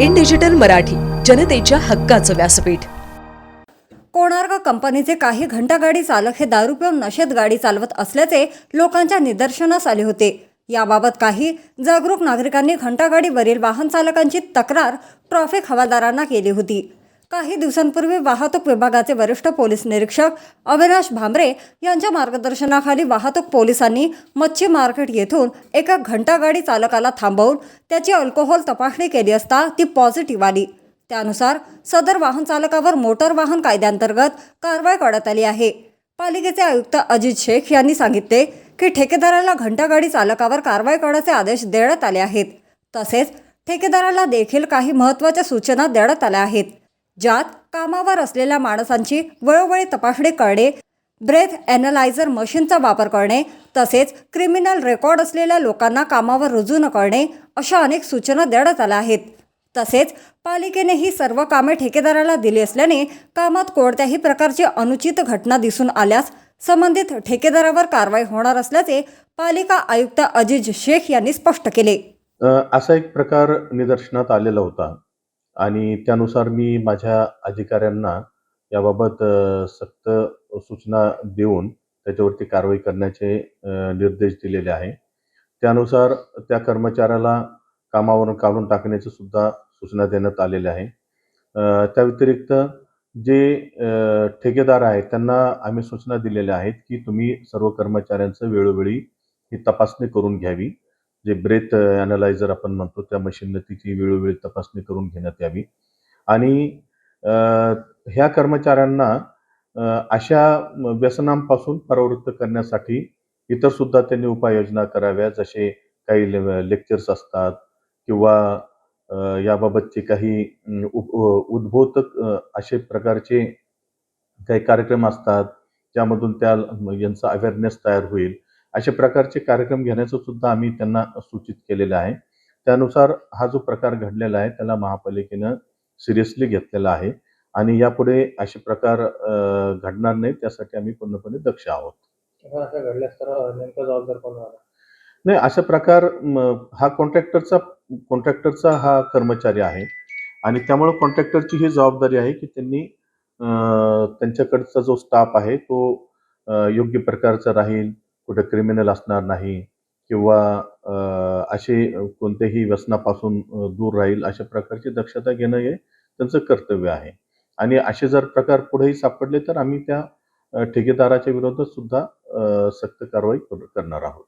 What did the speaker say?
In digital Marathi जनतेच्या हक्काचं व्यासपीठ. कोणार्क कंपनीचे काही घंटागाडी चालक हे दारू पिऊन नशेत गाडी चालवत असल्याचे लोकांच्या निदर्शनास आले होते. याबाबत काही जागरूक नागरिकांनी घंटागाडीवरील वाहन चालकांची तक्रार ट्रॅफिक हवालदारांना केली होती. काही दिवसांपूर्वी वाहतूक विभागाचे वरिष्ठ पोलीस निरीक्षक अविनाश भांबरे यांच्या मार्गदर्शनाखाली वाहतूक पोलिसांनी मच्छी मार्केट येथून एका घंटागाडी चालकाला थांबवून त्याची अल्कोहोल तपासणी केली असता ती पॉझिटिव्ह आली. त्यानुसार सदर वाहन चालकावर मोटर वाहन कायद्यांतर्गत कारवाई करण्यात आली आहे. पालिकेचे आयुक्त अजित शेख यांनी सांगितले की ठेकेदाराला घंटागाडी चालकावर कारवाई करण्याचे आदेश देण्यात आले आहेत. तसेच ठेकेदाराला देखील काही महत्त्वाच्या सूचना देण्यात आल्या आहेत. ज्यात कामावर असलेल्या माणसांची वेळोवेळी तपासणी करणे ब्रेथ ॲनालायझर मशीनचा वापर करणे तसेच क्रिमिनल रेकॉर्ड असलेल्या लोकांना कामावर रुजू न करणे अशा अनेक सूचना देण्यात आल्या आहेत. तसेच पालिकेने ही सर्व कामे ठेकेदाराला दिली असल्याने कामात कोणत्याही प्रकारची अनुचित घटना दिसून आल्यास संबंधित ठेकेदारावर कारवाई होणार असल्याचे पालिका आयुक्त अजिज शेख यांनी स्पष्ट केले. असा एक प्रकार निदर्शनात आलेला होता. आणि त्यानुसार मी माझ्या अधिकाऱ्यांना याबाबत सक्त सूचना देऊन त्याच्यावरती कारवाई करण्याचे निर्देश दिलेले आहे. त्यानुसार त्या कर्मचाऱ्याला कामावरून काढून टाकण्याची सुद्धा सूचना देण्यात आलेल्या आहे. त्या व्यतिरिक्त जे ठेकेदार आहेत त्यांना आम्ही सूचना दिलेल्या आहेत की तुम्ही सर्व कर्मचाऱ्यांचं वेळोवेळी ही तपासणी करून घ्यावी. जे ब्रेथ ॲनलायझर uh, आपण म्हणतो त्या मशीननं तिची वेळोवेळी तपासणी करून घेण्यात यावी. आणि uh, ह्या कर्मचाऱ्यांना uh, अशा व्यसनांपासून परावृत्त करण्यासाठी इतर सुद्धा त्यांनी उपाययोजना कराव्या जसे काही लेक्चर्स असतात किंवा याबाबतचे काही उप उद्बोधक असे प्रकारचे काही कार्यक्रम असतात ज्यामधून त्या यांचा अवेअरनेस तयार होईल. अशा प्रकारचे कार्यक्रम घेण्याचं सुद्धा आम्ही त्यांना सूचित केलेलं आहे. त्यानुसार हा जो प्रकार घडलेला आहे त्याला महापालिकेनं सिरियसली घेतलेला आहे आणि यापुढे असे प्रकार घडणार नाहीत त्यासाठी आम्ही पूर्णपणे दक्ष आहोत. नाही अशा प्रकार हा कॉन्ट्रॅक्टरचा कॉन्ट्रॅक्टरचा हा कर्मचारी आहे आणि त्यामुळे कॉन्ट्रॅक्टरची ही जबाबदारी आहे की त्यांनी त्यांच्याकडचा जो स्टाफ आहे तो योग्य प्रकारचा राहील कुठं क्रिमिनल असणार नाही किंवा असे कोणतेही व्यसनापासून दूर राहील अशा प्रकारची दक्षता घेणं हे त्यांचं कर्तव्य आहे. आणि असे जर प्रकार पुढेही सापडले तर आम्ही त्या ठेकेदाराच्या विरोधात सुद्धा सक्त कारवाई कर- करणार आहोत.